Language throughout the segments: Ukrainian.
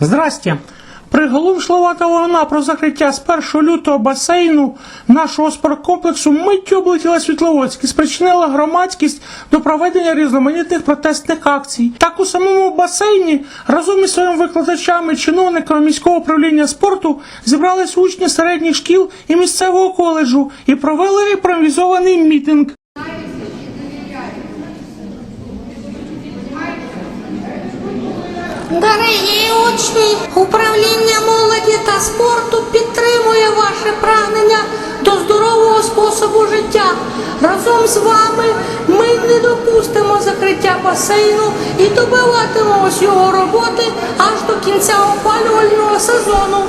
Здрасте. Приголомшлива новина про закриття з 1 лютого басейну нашого спорткомплексу миттю облетіла Світловодськ і спричинила громадськість до проведення різноманітних протестних акцій. Так у самому басейні разом із своїми викладачами, чиновниками міського управління спорту зібрались учні середніх шкіл і місцевого коледжу і провели імпровізований мітинг. Дорогі учні, управління молоді та спорту підтримує ваше прагнення до здорового способу життя. Разом з вами ми не допустимо закриття басейну і добиватимемось його роботи аж до кінця опалювального сезону.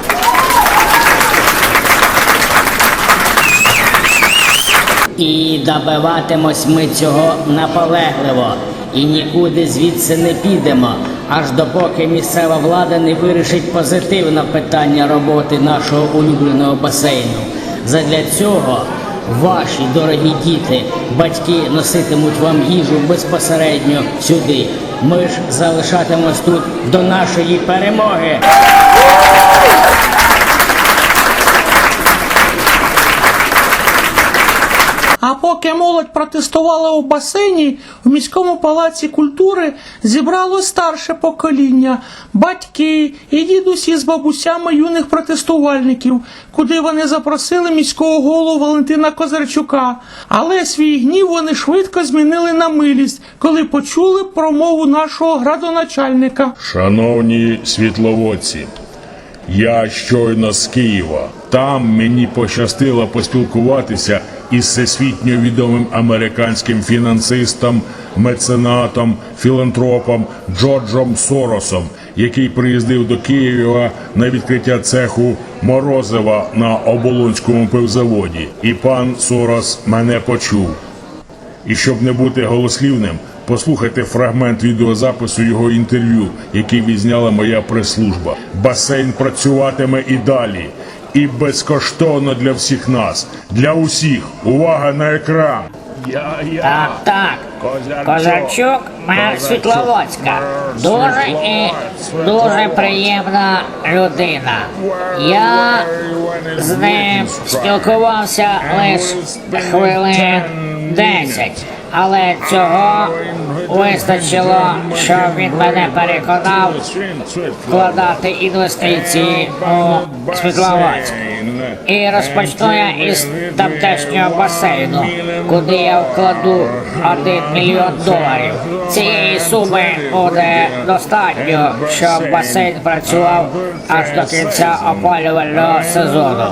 І добиватимось ми цього наполегливо. І нікуди звідси не підемо, аж допоки місцева влада не вирішить позитивно питання роботи нашого улюбленого басейну. Задля цього ваші дорогі діти, батьки носитимуть вам їжу безпосередньо сюди. Ми ж залишатимось тут до нашої перемоги. А поки молодь протестувала у басейні, в міському палаці культури зібралось старше покоління, батьки і дідусі з бабусями юних протестувальників, куди вони запросили міського голову Валентина Козарчука. Але свій гнів вони швидко змінили на милість, коли почули промову нашого градоначальника. Шановні світловодці, я щойно з Києва. Там мені пощастило поспілкуватися із всесвітньо відомим американським фінансистом, меценатом, філантропом Джорджом Соросом, який приїздив до Києва на відкриття цеху Морозива на Оболонському пивзаводі. І пан Сорос мене почув. І щоб не бути голослівним, послухайте фрагмент відеозапису його інтерв'ю, який відзняла моя прес-служба. Басейн працюватиме і далі. І безкоштовно для всіх нас, для усіх. Увага на екран. Я, я. Так, так. Козарчук, мер Світловодська. Дуже і дуже приємна людина. Я з ним спілкувався лише хвилин 10, але цього вистачило, щоб він мене переконав вкладати інвестиції у Світловодськ. І розпочну я із тамтешнього басейну, куди я вкладу 1 мільйон доларів. Цієї суми буде достатньо, щоб басейн працював аж до кінця опалювального сезону.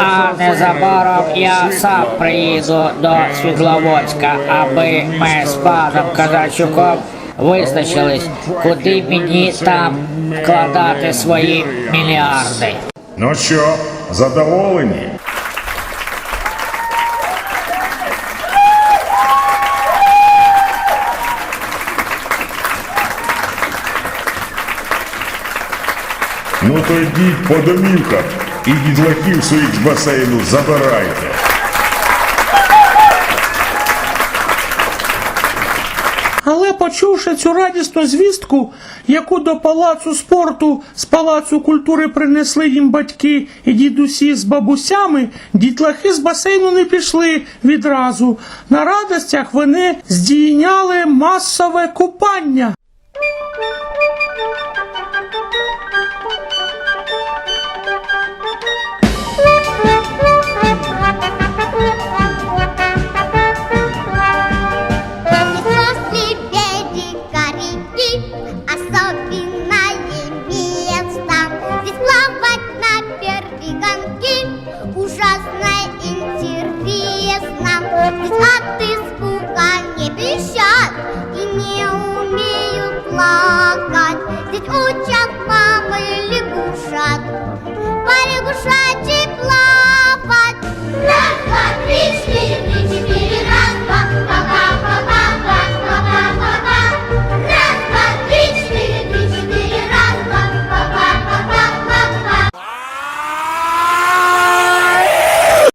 А незабаром я сам приїду до Світловодська, аби ми з паном Казачуком визначились, куди мені там вкладати свої мільярди. Ну що, задоволені? Ну то йдіть по домівках і дітлахів своїх з басейну забирайте. Але почувши цю радісну звістку, яку до палацу спорту з палацу культури принесли їм батьки і дідусі з бабусями, дітлахи з басейну не пішли відразу. На радостях вони здійняли масове купання. Особенное место. Здесь плавать на перегонки ужасно интересно. Здесь от испуга не пищат и не умеют плакать. Здесь учат мамы лягушат по лягушачьи плакать.